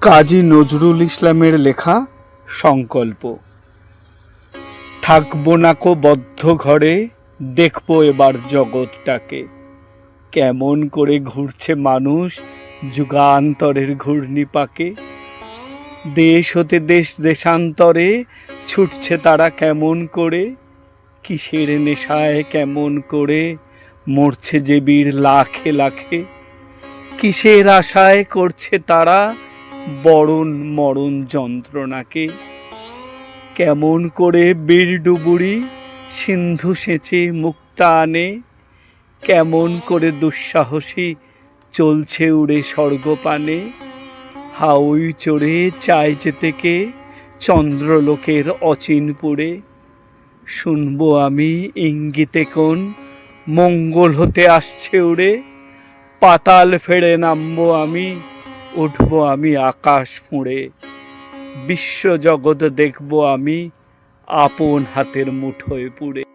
কাজী নজরুল ইসলামের লেখা সংকল্প। থাকব না কো বদ্ধ ঘরে, দেখব এবার জগৎটাকে। কেমন করে ঘুরছে মানুষ যুগান্তরের ঘূর্ণিপাকে দেশ হতে দেশ দেশান্তরে, ছুটছে তারা কেমন করে? কিসের নেশায় কেমন করে, মরছে যে বীর লাখে লাখে? কিসের আশায় করছে তারা বরণ মরণ যন্ত্রণাকে। কেমন করে বীর ডুবুরি সিন্ধু সেচে মুক্তা আনে। কেমন করে দুঃসাহসী চলছে উড়ে স্বর্গপানে। হাউই চড়ে চায় যেতে কে চন্দ্রলোকের অচিনপুরে। শুনব আমি ইঙ্গিতে কোন মঙ্গল হতে আসছে উড়ে। পাতাল ফেড়ে নামবো আমি উঠবো আমি আকাশ ফুঁড়ে বিশ্বজগৎ দেখব আমি আপন হাতের মুঠোয় পুড়ে।